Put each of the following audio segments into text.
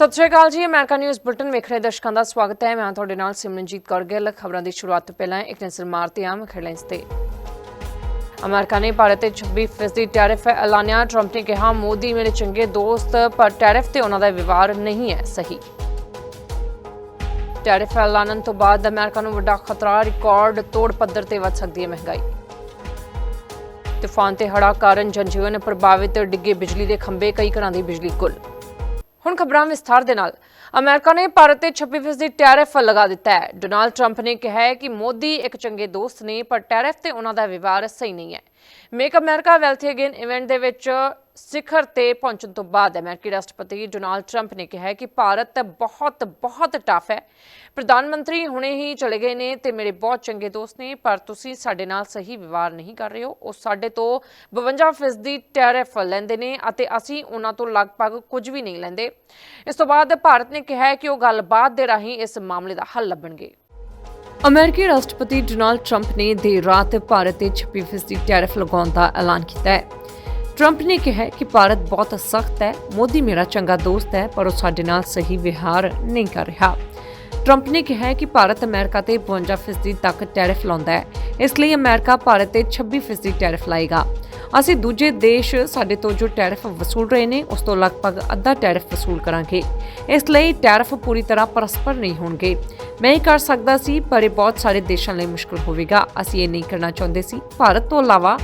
ਸਤਿ ਸ਼੍ਰੀ ਅਕਾਲ ਜੀ, America news bulletin ਵੇਖ ਰਹੇ ਦਰਸ਼ਕਾਂ ਦਾ ਸਵਾਗਤ ਹੈ। ਮੈਂ ਤੁਹਾਡੇ ਨਾਲ ਸਿਮਰਨਜੀਤ ਕੌਰ ਗਿੱਲ। ਖਬਰਾਂ ਦੀ ਸ਼ੁਰੂਆਤ ਤੋਂ ਪਹਿਲਾਂ ਇੱਕ ਨਜ਼ਰ ਮਾਰਦੇ ਹਾਂ ਹੈਡਲਾਈਨਸ ਤੇ। ਅਮਰੀਕਾ ਨੇ ਭਾਰਤ ਤੇ 26% ਟੈਰਿਫ ਐਲਾਨਿਆ। ਟਰੰਪ ਨੇ ਕਿਹਾ, ਮੋਦੀ ਮੇਰੇ ਚੰਗੇ ਦੋਸਤ, ਪਰ ਟੈਰਿਫ ਤੇ ਉਹਨਾਂ ਦਾ ਵਿਵਹਾਰ ਨਹੀਂ ਹੈ ਸਹੀ। ਟੈਰਿਫ ਐਲਾਨਣ ਤੋਂ ਬਾਅਦ ਅਮਰੀਕਾ ਨੂੰ ਵੱਡਾ ਖਤਰਾ, ਰਿਕਾਰਡ ਤੋੜ ਪੱਧਰ ਤੇ ਵੱਧ ਸਕਦੀ ਹੈ ਮਹਿੰਗਾਈ। ਤੂਫਾਨ ਤੇ ਹੜ੍ਹਾਂ ਕਾਰਨ ਜਨਜੀਵਨ ਪ੍ਰਭਾਵਿਤ, ਡਿੱਗੇ ਬਿਜਲੀ ਦੇ ਖੰਭੇ, ਕਈ ਘਰਾਂ ਦੀ ਬਿਜਲੀ ਗੁੱਲ ਹੁਣ ਖਬਰਾਂ ਵਿਸਥਾਰ ਦੇ ਨਾਲ। ਅਮਰੀਕਾ ਨੇ ਭਾਰਤ ਤੇ 26% ਟੈਰਿਫ ਲਗਾ ਦਿੱਤਾ ਹੈ। ਡੋਨਾਲਡ ਟਰੰਪ ਨੇ ਕਿਹਾ ਹੈ ਕਿ ਮੋਦੀ ਇੱਕ ਚੰਗੇ ਦੋਸਤ ਨੇ, ਪਰ ਟੈਰਿਫ ਤੇ ਉਹਨਾਂ ਦਾ ਵਿਵਹਾਰ ਸਹੀ ਨਹੀਂ ਹੈ। Make America wealthy again event ਦੇ ਵਿੱਚ ਸਿਖਰ ਤੇ ਪਹੁੰਚਣ ਤੋਂ ਬਾਅਦ ਅਮਰੀਕੀ ਰਾਸ਼ਟਰਪਤੀ ਡੋਨਾਲਡ ਟਰੰਪ ਨੇ ਕਿਹਾ ਕਿ ਭਾਰਤ ਬਹੁਤ ਬਹੁਤ ਟਫ ਹੈ। ਪ੍ਰਧਾਨ ਮੰਤਰੀ ਹੁਣੇ ਹੀ ਚਲੇ ਗਏ ਨੇ ਤੇ ਮੇਰੇ ਬਹੁਤ ਚੰਗੇ ਦੋਸਤ ਨੇ, ਪਰ ਤੁਸੀਂ ਸਾਡੇ ਨਾਲ ਸਹੀ ਵਿਵਹਾਰ ਨਹੀਂ ਕਰ ਰਹੇ ਹੋ। ਉਹ ਸਾਡੇ ਤੋਂ 52% ਦੀ ਟੈਰਿਫ ਲੈਂਦੇ ਨੇ ਅਤੇ ਅਸੀਂ ਉਹਨਾਂ ਤੋਂ ਲਗਭਗ ਕੁਝ ਵੀ ਨਹੀਂ ਲੈਂਦੇ। ਇਸ ਤੋਂ ਬਾਅਦ ਭਾਰਤ ਨੇ ਕਿਹਾ ਕਿ ਉਹ ਗੱਲਬਾਤ ਦੇ ਰਾਹੀਂ ਇਸ ਮਾਮਲੇ ਦਾ ਹੱਲ ਲੱਭਣਗੇ। ਅਮਰੀਕੀ ਰਾਸ਼ਟਰਪਤੀ ਡੋਨਾਲਡ ਟਰੰਪ ਨੇ ਦੇਰ ਰਾਤ ਭਾਰਤ ਤੇ 26% ਟੈਰਿਫ ਲਗਾਉਣ ਦਾ ਐਲਾਨ ਕੀਤਾ ਹੈ। ਟਰੰਪ ਨੇ ਕਿਹਾ ਕਿ ਭਾਰਤ ਬਹੁਤ ਸਖਤ ਹੈ, ਮੋਦੀ ਮੇਰਾ ਚੰਗਾ ਦੋਸਤ ਹੈ, ਪਰ ਉਹ ਸਾਡੇ ਨਾਲ ਸਹੀ ਵਿਹਾਰ ਨਹੀਂ ਕਰ ਰਿਹਾ। ਟਰੰਪ ਨੇ ਕਿਹਾ ਕਿ ਭਾਰਤ ਅਮਰੀਕਾ ਤੇ 52% ਤੱਕ ਟੈਰਿਫ ਲਾਉਂਦਾ ਹੈ, ਇਸ ਲਈ ਅਮਰੀਕਾ ਭਾਰਤ ਤੇ 26% ਟੈਰਿਫ ਲਾਏਗਾ। ਅਸੀਂ ਦੂਜੇ ਦੇਸ਼ ਸਾਡੇ ਤੋਂ ਜੋ ਟੈਰਿਫ ਵਸੂਲ ਰਹੇ ਨੇ, ਉਸ ਤੋਂ ਲਗਭਗ ਅੱਧਾ ਟੈਰਿਫ ਵਸੂਲ ਕਰਾਂਗੇ। ਇਸ ਲਈ ਟੈਰਿਫ ਪੂਰੀ ਤਰ੍ਹਾਂ ਪਰਸਪਰ ਨਹੀਂ ਹੋਣਗੇ। ਮੈਂ ਇਹ ਕਰ ਸਕਦਾ ਸੀ, ਪਰ ਇਹ ਬਹੁਤ ਸਾਰੇ ਦੇਸ਼ਾਂ ਲਈ ਮੁਸ਼ਕਲ ਹੋਵੇਗਾ। ਅਸੀਂ ਇਹ ਨਹੀਂ ਕਰਨਾ ਚਾਹੁੰਦੇ ਸੀ। ਭਾਰਤ ਤੋਂ ਇਲਾਵਾ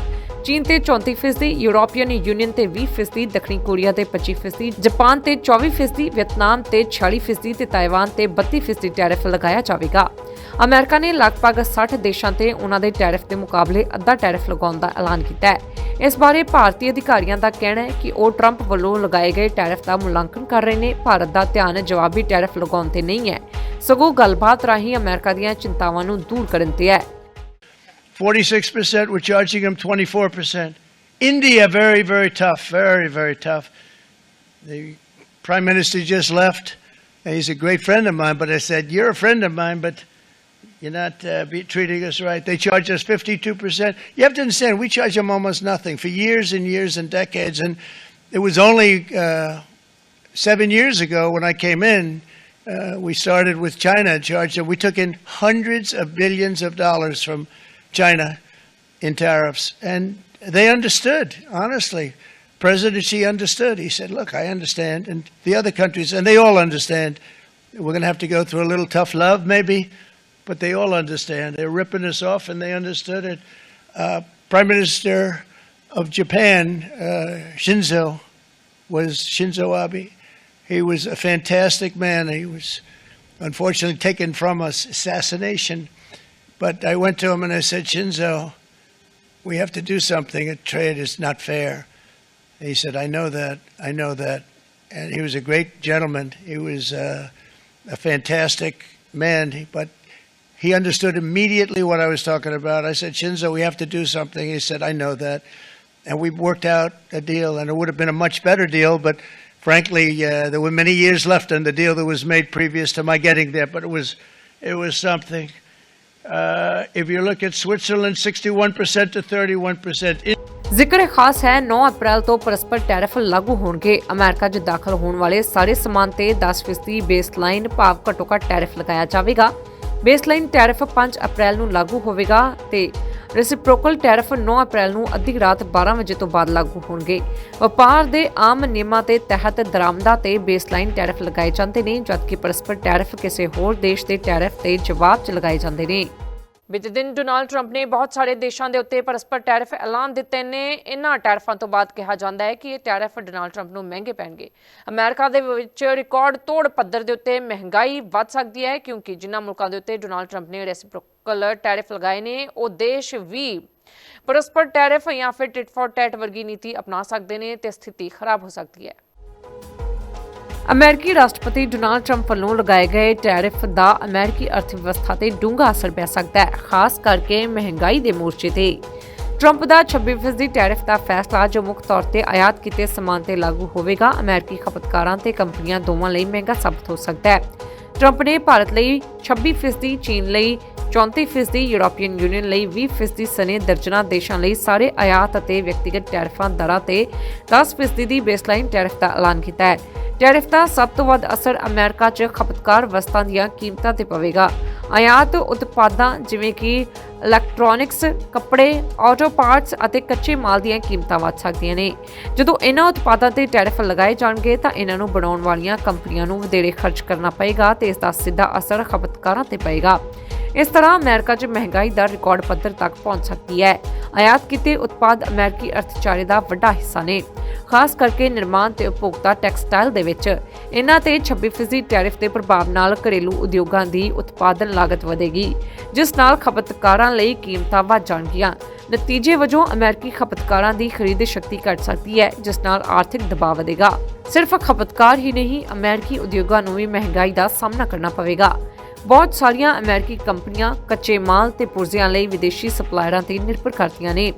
ਚੀਨ ਤੇ 34% ਯੂਰੋਪੀਅਨ ਯੂਨੀਅਨ ਤੇ 20% ਦੱਖਣੀ ਕੋਰੀਆ ਤੇ 25% ਜਾਪਾਨ ਤੇ 24% ਵੀਅਤਨਾਮ ਤੇ 46% ਤੇ ਤਾਈਵਾਨ ਤੇ 32% ਟੈਰਿਫ ਲਗਾਇਆ ਜਾਵੇਗਾ। ਅਮਰੀਕਾ ਨੇ ਲਗਭਗ 60 ਦੇਸ਼ਾਂ ਤੇ ਉਹਨਾਂ ਦੇ ਟੈਰਿਫ ਦੇ ਮੁਕਾਬਲੇ ਅੱਧਾ ਟੈਰਿਫ ਲਗਾਉਣ ਦਾ ਐਲਾਨ ਕੀਤਾ ਹੈ। ਇਸ ਬਾਰੇ ਭਾਰਤੀ ਅਧਿਕਾਰੀਆਂ ਦਾ ਕਹਿਣਾ ਹੈ ਕਿ ਉਹ ਟਰੰਪ ਵੱਲੋਂ ਲਗਾਏ ਗਏ ਟੈਰਿਫ ਦਾ ਮੁਲਾਂਕਣ ਕਰ ਰਹੇ ਨੇ, ਭਾਰਤ ਦਾ ਧਿਆਨ ਜਵਾਬੀ ਟੈਰਿਫ ਲਗਾਉਣ ਤੇ ਨਹੀਂ ਹੈ। ਸਗੋਂ ਗੱਲਬਾਤ ਰਾਹੀਂ ਅਮਰੀਕਾ ਦੀਆਂ ਚਿੰਤਾਵਾਂ ਨੂੰ ਦੂਰ ਕਰਨ ਤੇ ਹੈ। 46%, we're charging them 24%. India, very, very tough, very, very tough. The prime minister just left. He's a great friend of mine, but I said, You're a friend of mine, but you're not uh, be treating us right. They charge us 52%. You have to understand, we charge them almost nothing for years and years and decades. And it was only uh, seven years ago when I came in, uh, we started with China and charged them. We took in hundreds of billions of dollars from China in tariffs. And they understood, honestly. President Xi understood. He said, Look, I understand. And the other countries, and they all understand. We're going to have to go through a little tough love, maybe, but they all understand. They're ripping us off, and they understood it. Uh, Prime Minister of Japan, uh, Shinzo, was Shinzo Abe. He was a fantastic man. He was unfortunately taken from us, assassination. But I went to him and I said, Shinzo, we have to do something. A trade is not fair. He said, I know that. I know that. And he was a great gentleman. He was uh, a fantastic man. But he understood immediately what I was talking about. I said, Shinzo, we have to do something. He said, I know that. And we worked out a deal, and it would have been a much better deal, but frankly, uh, there were many years left on the deal that was made previous to my getting there, but it was, it was something. Uh, if you look at Switzerland, 61% to 31%. ਜ਼ਿਕਰ ਖਾਸ ਹੈ 9 ਅਪ੍ਰੈਲ ਤੋਂ ਪਰਸਪਰ tariff ਲਾਗੂ ਹੋਣਗੇ America 'ਚ ਦਾਖਲ ਹੋਣ ਵਾਲੇ ਸਾਰੇ ਸਮਾਨ ਤੇ 10% ਬੇਸਲਾਈਨ ਭਾਵ ਘੱਟੋ ਘੱਟ ਟੈਰਿਫ ਲਗਾਇਆ ਜਾਵੇਗਾ ਬੇਸਲਾਈਨ ਟੈਰਿਫ 5 ਅਪ੍ਰੈਲ ਨੂੰ ਲਾਗੂ ਹੋਵੇਗਾ ਤੇ ਰੈਸਿਪਰੋਕਲ ਟੈਰਿਫ 9 ਅਪ੍ਰੈਲ ਨੂੰ ਅੱਧੀ ਰਾਤ 12 ਵਜੇ ਤੋਂ ਬਾਅਦ ਲਾਗੂ ਹੋਣਗੇ। ਵਪਾਰ ਦੇ ਆਮ ਨਿਯਮਾਂ ਦੇ ਤਹਿਤ ਦਰਾਮਦਾਂ ਤੇ ਬੇਸਲਾਈਨ ਟੈਰਿਫ ਲਗਾਏ ਜਾਂਦੇ ਨੇ, ਜਦਕਿ ਪਰਸਪਰ ਟੈਰਿਫ ਕਿਸੇ ਹੋਰ ਦੇਸ਼ ਦੇ ਟੈਰਿਫ ਤੇ ਜਵਾਬ 'ਚ ਲਗਾਏ ਜਾਂਦੇ ਨੇ। ਬੀਤੇ ਦਿਨ ਡੋਨਾਲਡ ਟਰੰਪ ਨੇ ਬਹੁਤ ਸਾਰੇ ਦੇਸ਼ਾਂ ਦੇ ਉੱਤੇ ਪਰਸਪਰ ਟੈਰਿਫ ਐਲਾਨ ਦਿੱਤੇ ਨੇ। ਇਹਨਾਂ ਟੈਰਿਫਾਂ ਤੋਂ ਬਾਅਦ ਕਿਹਾ ਜਾਂਦਾ ਹੈ ਕਿ ਇਹ ਟੈਰਿਫ ਡੋਨਾਲਡ ਟਰੰਪ ਨੂੰ ਮਹਿੰਗੇ ਪੈਣਗੇ। ਅਮਰੀਕਾ ਦੇ ਵਿੱਚ ਰਿਕਾਰਡ ਤੋੜ ਪੱਧਰ ਦੇ ਉੱਤੇ ਮਹਿੰਗਾਈ ਵੱਧ ਸਕਦੀ ਹੈ ਕਿਉਂਕਿ ਜਿਨ੍ਹਾਂ ਮੁਲਕਾਂ ਦੇ ਉੱਤੇ ਡੋਨਾਲਡ ਟਰੰਪ ਨੇ ਰੈਸਿਪਰੋਕਲ ਟੈਰਿਫ ਲਗਾਏ ਨੇ, ਉਹ ਦੇਸ਼ ਵੀ ਪਰਸਪਰ ਟੈਰਿਫ ਜਾਂ ਫਿਰ ਟਿਟ ਫॉर ਟੈਟ ਵਰਗੀ ਨੀਤੀ ਅਪਣਾ ਸਕਦੇ ਨੇ ਤੇ ਸਥਿਤੀ ਖਰਾਬ ਹੋ ਸਕਦੀ ਹੈ। ਅਮਰੀਕੀ ਰਾਸ਼ਟਰਪਤੀ ਡੋਨਾਲਡ ਟਰੰਪ ਵੱਲੋਂ ਲਗਾਏ ਗਏ ਟੈਰਿਫ ਦਾ ਅਮਰੀਕੀ ਅਰਥਵਿਵਸਥਾ ਤੇ ਡੂੰਘਾ ਅਸਰ ਪੈ ਸਕਦਾ ਹੈ, ਖਾਸ ਕਰਕੇ ਮਹਿੰਗਾਈ ਦੇ ਮੋਰਚੇ ਤੇ। ਟਰੰਪ ਦਾ 26% ਦੀ ਟੈਰਿਫ ਦਾ ਫੈਸਲਾ ਜੋ ਮੁੱਖ ਤੌਰ ਤੇ ਆਯਾਤ ਕੀਤੇ ਸਮਾਨ ਤੇ ਲਾਗੂ ਹੋਵੇਗਾ, ਅਮਰੀਕੀ ਖਪਤਕਾਰਾਂ ਤੇ ਕੰਪਨੀਆਂ ਦੋਵਾਂ ਲਈ ਮਹਿੰਗਾ ਸਾਬਤ ਹੋ ਸਕਦਾ ਹੈ। ਟਰੰਪ ਨੇ ਭਾਰਤ ਲਈ 26% ਚੀਨ ਲਈ 34% ਯੂਰੋਪੀਅਨ ਯੂਨੀਅਨ ਲਈ 20% ਸਨੇ ਦਰਜਨਾ ਦੇਸ਼ਾਂ ਲਈ ਸਾਰੇ ਆਯਾਤ ਅਤੇ ਵਿਅਕਤੀਗਤ ਟੈਰਿਫਾਂ ਦਰਾਂ ਤੇ 10% ਦੀ ਬੇਸਲਾਈਨ ਟੈਰਿਫ ਦਾ ਐਲਾਨ ਕੀਤਾ ਹੈ। ਟੈਰਿਫ ਦਾ ਸਭ ਤੋਂ ਵੱਧ ਅਸਰ ਅਮਰੀਕਾ 'ਚ ਖਪਤਕਾਰ ਵਸਤਾਂ ਦੀਆਂ ਕੀਮਤਾਂ ਤੇ ਪਵੇਗਾ। ਆਯਾਤ ਉਤਪਾਦਾਂ ਜਿਵੇਂ ਕਿ ਇਲੈਕਟ੍ਰੋਨਿਕਸ ਕੱਪੜੇ ਆਟੋ ਪਾਰਟਸ ਅਤੇ ਕੱਚੇ ਮਾਲ ਦੀਆਂ ਕੀਮਤਾਂ ਵੱਧ ਸਕਦੀਆਂ ਨੇ। ਜਦੋਂ ਇਹਨਾਂ ਉਤਪਾਦਾਂ ਤੇ ਟੈਰਿਫ ਲਗਾਏ ਜਾਣਗੇ ਤਾਂ ਇਹਨਾਂ ਨੂੰ ਬਣਾਉਣ ਵਾਲੀਆਂ ਕੰਪਨੀਆਂ ਨੂੰ ਵਧੇਰੇ ਖਰਚ ਕਰਨਾ ਪਏਗਾ ਤੇ ਇਸ ਦਾ ਸਿੱਧਾ ਅਸਰ ਖਪਤਕਾਰਾਂ ਤੇ ਪਏਗਾ। ਇਸ ਤਰ੍ਹਾਂ ਅਮਰੀਕਾ 'ਚ ਮਹਿੰਗਾਈ ਦਾ ਰਿਕਾਰਡ ਪੱਧਰ ਤੱਕ ਪਹੁੰਚ ਸਕਦੀ ਹੈ। ਆਯਾਤ ਕੀਤੇ ਉਤਪਾਦ ਅਮਰੀਕੀ ਅਰਥਚਾਰੇ ਦਾ ਵੱਡਾ ਹਿੱਸਾ ਨੇ, ਖਾਸ ਕਰਕੇ ਨਿਰਮਾਣ ਤੇ ਉਪਭੋਗਤਾ ਟੈਕਸਟਾਈਲ ਦੇ ਵਿੱਚ। ਇਹਨਾਂ ਤੇ 26% ਟੈਰਿਫ ਦੇ ਪ੍ਰਭਾਵ ਨਾਲ ਘਰੇਲੂ ਉਦਯੋਗਾਂ ਦੀ ਉਤਪਾਦਨ ਲਾਗਤ ਵਧੇਗੀ, ਜਿਸ ਨਾਲ ਖਪਤਕਾਰਾਂ ਲਈ ਕੀਮਤਾਂ ਵਧ ਜਾਣਗੀਆਂ। ਨਤੀਜੇ ਵਜੋਂ ਅਮਰੀਕੀ ਖਪਤਕਾਰਾਂ ਦੀ ਖਰੀਦ ਸ਼ਕਤੀ ਘਟ ਸਕਦੀ ਹੈ, ਜਿਸ ਨਾਲ ਆਰਥਿਕ ਦਬਾਅ ਵਧੇਗਾ। ਸਿਰਫ ਖਪਤਕਾਰ ਹੀ ਨਹੀਂ, ਅਮਰੀਕੀ ਉਦਯੋਗਾਂ ਨੂੰ ਵੀ ਮਹਿੰਗਾਈ ਦਾ ਸਾਹਮਣਾ ਕਰਨਾ ਪਵੇਗਾ। ਬਹੁਤ ਸਾਰੀਆਂ ਅਮਰੀਕੀ ਕੰਪਨੀਆਂ ਕੱਚੇ ਮਾਲ ਤੇ ਪੁਰਜ਼ਿਆਂ ਲਈ ਵਿਦੇਸ਼ੀ ਸਪਲਾਇਰਾਂ ਤੇ ਨਿਰਭਰ ਕਰਦੀਆਂ ਨੇ।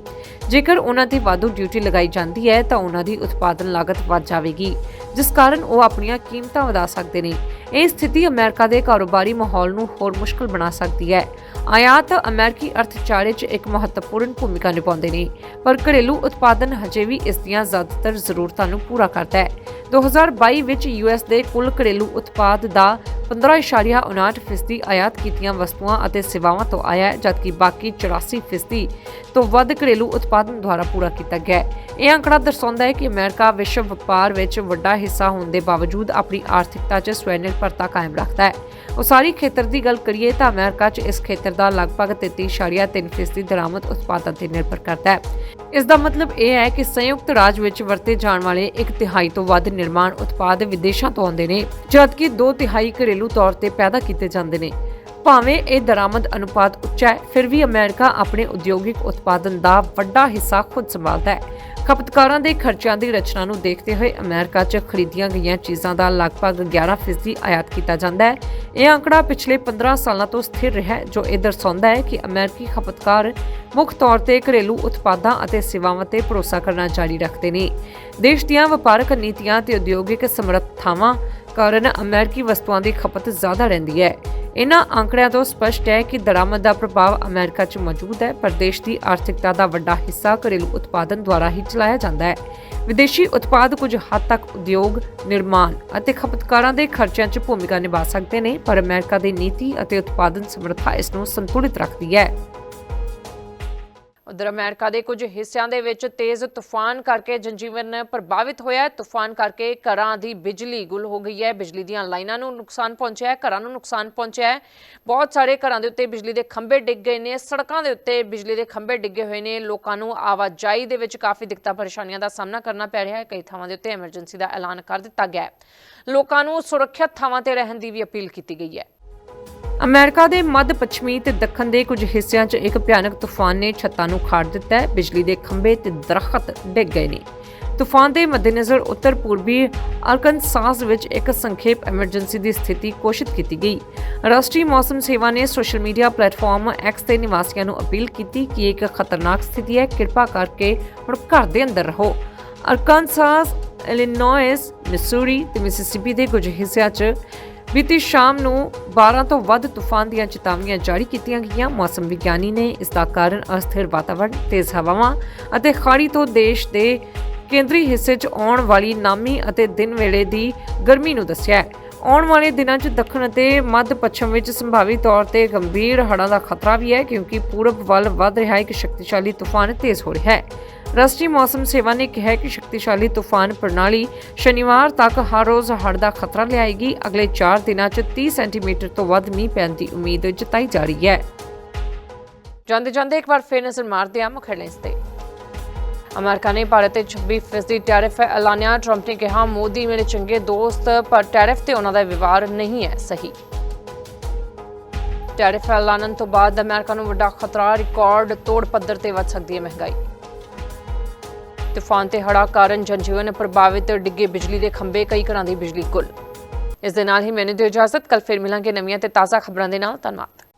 ਜੇਕਰ ਉਹਨਾਂ ਤੇ ਵਾਧੂ ਡਿਊਟੀ ਲਗਾਈ ਜਾਂਦੀ ਹੈ ਤਾਂ ਉਹਨਾਂ ਦੀ ਉਤਪਾਦਨ ਲਾਗਤ ਵੱਧ ਜਾਵੇਗੀ, ਜਿਸ ਕਾਰਨ ਉਹ ਆਪਣੀਆਂ ਕੀਮਤਾਂ ਵਧਾ ਸਕਦੇ ਨੇ। ਇਹ ਸਥਿਤੀ ਅਮਰੀਕਾ ਦੇ ਕਾਰੋਬਾਰੀ ਮਾਹੌਲ ਨੂੰ ਹੋਰ ਮੁਸ਼ਕਲ ਬਣਾ ਸਕਦੀ ਹੈ। ਆਯਾਤ ਅਮਰੀਕੀ ਅਰਥਚਾਰੇ 'ਚ ਇੱਕ ਮਹੱਤਵਪੂਰਨ ਭੂਮਿਕਾ ਨਿਭਾਉਂਦੇ ਨੇ, ਪਰ ਘਰੇਲੂ ਉਤਪਾਦਨ ਹਜੇ ਵੀ ਇਸ ਦੀਆਂ ਜ਼ਿਆਦਾਤਰ ਜ਼ਰੂਰਤਾਂ ਨੂੰ ਪੂਰਾ ਕਰਦਾ ਹੈ। 2022 ਵਿੱਚ ਯੂਐਸ ਦੇ ਕੁੱਲ ਘਰੇਲੂ ਉਤਪਾਦ ਦਾ 15.59% ਆਯਾਤ ਕੀਤੀਆਂ ਵਸਤੂਆਂ ਅਤੇ ਸੇਵਾਵਾਂ ਤੋਂ ਆਇਆ ਜਦਕਿ ਬਾਕੀ 84% ਫੀਸਦੀ ਤੋਂ ਵੱਧ ਘਰੇਲੂ ਉਤਪਾਦਨ ਦੁਆਰਾ ਪੂਰਾ ਕੀਤਾ ਗਿਆ ਹੈ। ਇਹ ਅੰਕੜਾ ਦਰਸਾਉਂਦਾ ਹੈ ਕਿ ਅਮਰੀਕਾ ਵਿਸ਼ਵ ਵਪਾਰ ਵਿੱਚ ਵੱਡਾ ਹਿੱਸਾ ਹੋਣ ਦੇ ਬਾਵਜੂਦ ਆਪਣੀ ਆਰਥਿਕਤਾ 'ਚ ਸਵੈਨਿਰਭਰਤਾ ਕਾਇਮ ਰੱਖਦਾ ਹੈ। ਉਸਾਰੀ ਖੇਤਰ ਦੀ ਗੱਲ ਕਰੀਏ ਤਾਂ ਅਮਰੀਕਾ 'ਚ ਇਸ ਖੇਤਰ ਦਾ ਲਗਭਗ 33.3% ਫੀਸਦੀ ਦਰਾਮਦ ਉਤਪਾਦਾਂ ਤੇ ਨਿਰਭਰ ਕਰਦਾ ਹੈ। ਇਸ ਦਾ ਮਤਲਬ ਇਹ ਹੈ ਕਿ ਸੰਯੁਕਤ ਰਾਜ ਵਿੱਚ ਵਰਤੇ ਜਾਣ ਵਾਲੇ ਇੱਕ ਤਿਹਾਈ ਤੋਂ ਵੱਧ ਨਿਰਮਾਣ ਉਤਪਾਦ ਵਿਦੇਸ਼ਾਂ ਤੋਂ ਆਉਂਦੇ ਨੇ, ਜਦਕਿ ਦੋ ਤਿਹਾਈ ਘਰੇਲੂ ਤੌਰ ਤੇ ਪੈਦਾ ਕੀਤੇ ਜਾਂਦੇ ਨੇ। ਭਾਵੇਂ ਇਹ ਦਰਾਮਦ ਅਨੁਪਾਤ ਉੱਚਾ ਹੈ, ਫਿਰ ਵੀ ਅਮਰੀਕਾ ਆਪਣੇ ਉਦਯੋਗਿਕ ਉਤਪਾਦਨ ਦਾ ਵੱਡਾ ਹਿੱਸਾ ਖੁਦ ਸੰਭਾਲਦਾ ਹੈ। ਖਪਤਕਾਰਾਂ ਦੇ ਖਰਚਿਆਂ ਦੀ ਰਚਨਾ ਨੂੰ ਦੇਖਦੇ ਹੋਏ ਅਮਰੀਕਾ 'ਚ ਖਰੀਦੀਆਂ ਗਈਆਂ ਚੀਜ਼ਾਂ ਦਾ ਲਗਭਗ 11% ਆਯਾਤ ਕੀਤਾ ਜਾਂਦਾ ਹੈ। ਇਹ ਅੰਕੜਾ ਪਿਛਲੇ 15 ਸਾਲਾਂ ਤੋਂ ਸਥਿਰ ਰਿਹਾ ਹੈ, ਜੋ ਇਹ ਦਰਸਾਉਂਦਾ ਹੈ ਕਿ ਅਮਰੀਕੀ ਖਪਤਕਾਰ ਮੁੱਖ ਤੌਰ ਤੇ ਘਰੇਲੂ ਉਤਪਾਦਾਂ ਅਤੇ ਸੇਵਾਵਾਂ ਤੇ ਭਰੋਸਾ ਕਰਨਾ ਜਾਰੀ ਰੱਖਦੇ ਨੇ। ਦੇਸ਼ ਦੀਆਂ ਵਪਾਰਕ ਨੀਤੀਆਂ ਤੇ ਉਦਯੋਗਿਕ ਸਮਰੱਥਾਵਾਂ ਕਾਰਨ ਅਮਰੀਕੀ ਵਸਤੂਆਂ ਦੀ ਖਪਤ ਜ਼ਿਆਦਾ ਰਹਿੰਦੀ ਹੈ। ਇਹਨਾਂ ਅੰਕੜਿਆਂ ਤੋਂ ਸਪਸ਼ਟ ਹੈ ਕਿ ਦਰਾਮਦ ਦਾ ਪ੍ਰਭਾਵ ਅਮਰੀਕਾ 'ਚ ਮੌਜੂਦ ਹੈ। ਪਰ ਦੇਸ਼ ਦੀ ਆਰਥਿਕਤਾ ਦਾ ਵੱਡਾ ਹਿੱਸਾ ਘਰੇਲੂ ਉਤਪਾਦਨ ਦੁਆਰਾ ਹੀ ਚਲਾਇਆ ਜਾਂਦਾ ਹੈ। ਵਿਦੇਸ਼ੀ ਉਤਪਾਦ ਕੁਝ ਹੱਦ ਤੱਕ ਉਦਯੋਗ, ਨਿਰਮਾਣ ਅਤੇ ਖਪਤਕਾਰਾਂ ਦੇ ਖਰਚਿਆਂ 'ਚ ਭੂਮਿਕਾ ਨਿਭਾ ਸਕਦੇ ਨੇ, ਪਰ ਅਮਰੀਕਾ ਦੀ ਨੀਤੀ ਅਤੇ ਉਤਪਾਦਨ ਸਮਰੱਥਾ ਇਸ ਨੂੰ ਸੰਤੁਲਿਤ ਰੱਖਦੀ ਹੈ। ਉਧਰ ਅਮਰੀਕਾ ਦੇ ਕੁਝ ਹਿੱਸਿਆਂ ਦੇ ਵਿੱਚ ਤੇਜ਼ ਤੂਫਾਨ ਕਰਕੇ ਜਨਜੀਵਨ ਪ੍ਰਭਾਵਿਤ ਹੋਇਆ ਹੈ। ਤੂਫਾਨ ਕਰਕੇ ਘਰਾਂ ਦੀ ਬਿਜਲੀ ਗੁੱਲ ਹੋ ਗਈ ਹੈ। ਬਿਜਲੀ ਦੀਆਂ ਲਾਈਨਾਂ ਨੂੰ ਨੁਕਸਾਨ ਪਹੁੰਚਿਆ ਹੈ। ਘਰਾਂ ਨੂੰ ਨੁਕਸਾਨ ਪਹੁੰਚਿਆ ਹੈ। ਬਹੁਤ ਸਾਰੇ ਘਰਾਂ ਦੇ ਉੱਤੇ ਬਿਜਲੀ ਦੇ ਖੰਭੇ ਡਿੱਗ ਗਏ ਨੇ। ਸੜਕਾਂ ਦੇ ਉੱਤੇ ਬਿਜਲੀ ਦੇ ਖੰਭੇ ਡਿੱਗੇ ਹੋਏ ਨੇ। ਲੋਕਾਂ ਨੂੰ ਆਵਾਜਾਈ ਦੇ ਵਿੱਚ ਕਾਫੀ ਦਿੱਕਤਾਂ, ਪਰੇਸ਼ਾਨੀਆਂ ਦਾ ਸਾਹਮਣਾ ਕਰਨਾ ਪੈ ਰਿਹਾ ਹੈ। ਕਈ ਥਾਵਾਂ ਦੇ ਉੱਤੇ ਐਮਰਜੈਂਸੀ ਦਾ ਐਲਾਨ ਕਰ ਦਿੱਤਾ ਗਿਆ ਹੈ। ਲੋਕਾਂ ਨੂੰ ਸੁਰੱਖਿਅਤ ਥਾਵਾਂ ਤੇ ਰਹਿਣ ਦੀ ਵੀ ਅਪੀਲ ਕੀਤੀ ਗਈ ਹੈ। ਅਮਰੀਕਾ ਦੇ ਮੱਧ ਪੱਛਮੀ ਤੇ ਦੱਖਣ ਦੇ ਕੁਝ ਹਿੱਸਿਆਂ 'ਚ ਇੱਕ ਭਿਆਨਕ ਤੂਫਾਨ ਨੇ ਛੱਤਾਂ ਨੂੰ ਖਾੜ ਦਿੱਤਾ ਹੈ, ਬਿਜਲੀ ਦੇ ਖੰਭੇ ਤੇ ਦਰਖਤ ਡਿੱਗ ਗਏ ਨੇ। ਤੂਫਾਨ ਦੇ ਮੱਦੇਨਜ਼ਰ ਉੱਤਰ ਪੂਰਬੀ ਅਰਕਨਸਾਸ ਵਿੱਚ ਇੱਕ ਸੰਖੇਪ ਐਮਰਜੈਂਸੀ ਦੀ ਸਥਿਤੀ ਘੋਸ਼ਿਤ ਕੀਤੀ ਗਈ। ਰਾਸ਼ਟਰੀ ਮੌਸਮ ਸੇਵਾ ਨੇ ਸੋਸ਼ਲ ਮੀਡੀਆ ਪਲੇਟਫਾਰਮ ਐਕਸ ਤੇ ਨਿਵਾਸੀਆਂ ਨੂੰ ਅਪੀਲ ਕੀਤੀ ਕਿ ਇਹ ਇੱਕ ਖਤਰਨਾਕ ਸਥਿਤੀ ਹੈ। ਕਿਰਪਾ ਕਰਕੇ ਹੁਣ ਘਰ ਦੇ ਅੰਦਰ ਰਹੋ। ਅਰਕਾਨਸਾਸ ਇਲੀਨੋਇਸ, ਮਿਸੂਰੀ ਤੇ ਮਿਸਿਸਿਪੀ ਦੇ ਕੁਝ ਹਿੱਸਿਆਂ 'ਚ ਬੀਤੀ ਸ਼ਾਮ ਨੂੰ 12 ਤੋਂ ਵੱਧ ਤੂਫਾਨ ਦੀਆਂ ਚੇਤਾਵਨੀਆਂ ਜਾਰੀ ਕੀਤੀਆਂ ਗਈਆਂ। ਮੌਸਮ ਵਿਗਿਆਨੀ ਨੇ ਇਸ ਦਾ ਕਾਰਨ ਅਸਥਿਰ ਵਾਤਾਵਰਣ, ਤੇਜ਼ ਹਵਾਵਾਂ ਅਤੇ ਖਾੜੀ ਤੋਂ ਦੇਸ਼ ਦੇ ਕੇਂਦਰੀ ਹਿੱਸੇ 'ਚ ਆਉਣ ਵਾਲੀ ਨਾਮੀ ਅਤੇ ਦਿਨ ਵੇਲੇ ਦੀ ਗਰਮੀ ਨੂੰ ਦੱਸਿਆ ਹੈ। ਆਉਣ ਵਾਲੇ ਦਿਨਾਂ 'ਚ ਦੱਖਣ ਅਤੇ ਮੱਧ ਪੱਛਮ ਵਿੱਚ ਸੰਭਾਵੀ ਤੌਰ ਤੇ ਗੰਭੀਰ ਹੜ੍ਹਾਂ ਦਾ ਖਤਰਾ ਵੀ ਹੈ, ਕਿਉਂਕਿ ਪੂਰਬ ਵੱਲ ਵੱਧ ਰਿਹਾ ਇੱਕ ਸ਼ਕਤੀਸ਼ਾਲੀ ਤੂਫਾਨ ਤੇਜ਼ ਹੋ ਰਿਹਾ ਹੈ। ਰਾਸ਼ਟਰੀ ਮੌਸਮ ਸੇਵਾ ਨੇ ਕਿਹਾ ਕਿ ਸ਼ਕਤੀਸ਼ਾਲੀ ਤੂਫਾਨ ਪ੍ਰਣਾਲੀ ਸ਼ਨੀਵਾਰ ਤੱਕ ਹਰ ਰੋਜ਼ ਹੜ੍ਹ ਦਾ ਖਤਰਾ ਲਿਆਏਗੀ। ਅਗਲੇ 4 ਦਿਨਾਂ 'ਚ 30 ਸੈਂਟੀਮੀਟਰ ਤੋਂ ਵੱਧ ਮੀਂਹ ਪੈਣ ਦੀ ਉਮੀਦ ਜਤਾਈ ਜਾ ਰਹੀ ਹੈ। ਜਾਂਦੇ ਜਾਂਦੇ ਇੱਕ ਵਾਰ ਫੇਰ ਨਜ਼ਰ ਮਾਰਦੇ ਹਾਂ ਮੁੱਖ headlines ਤੇ। ਅਮਰੀਕਾ ਨੇ ਭਾਰਤ ਤੇ 26% ਟੈਰਿਫ ਐਲਾਨਿਆ। ਟਰੰਪ ਨੇ ਕਿਹਾ, ਮੋਦੀ ਮੇਰੇ ਚੰਗੇ ਦੋਸਤ, ਪਰ ਟੈਰਿਫ ਤੇ ਉਹਨਾਂ ਦਾ ਵਿਵਹਾਰ ਨਹੀਂ ਹੈ ਸਹੀ। ਟੈਰਿਫ ਐਲਾਨਣ ਤੋਂ ਬਾਅਦ ਅਮਰੀਕਾ ਨੂੰ ਵੱਡਾ ਖਤਰਾ, ਰਿਕਾਰਡ ਤੋੜ ਪੱਧਰ ਤੇ ਵੱਧ ਸਕਦੀ ਹੈ ਮਹਿੰਗਾਈ। ਤੂਫਾਨ ਤੇ ਹੜ੍ਹਾਂ ਕਾਰਨ ਜਨਜੀਵਨ ਪ੍ਰਭਾਵਿਤ ਡਿੱਗੇ ਬਿਜਲੀ ਦੇ ਖੰਭੇ, ਕਈ ਘਰਾਂ ਦੀ ਬਿਜਲੀ ਗੁੱਲ ਇਸ ਦੇ ਨਾਲ ਹੀ ਮੈਨੂੰ ਦਿਓ ਇਜਾਜ਼ਤ ਕੱਲ ਫਿਰ ਮਿਲਾਂਗੇ ਨਵੀਆਂ ਤੇ ਤਾਜ਼ਾ ਖਬਰਾਂ ਦੇ ਨਾਲ। ਧੰਨਵਾਦ।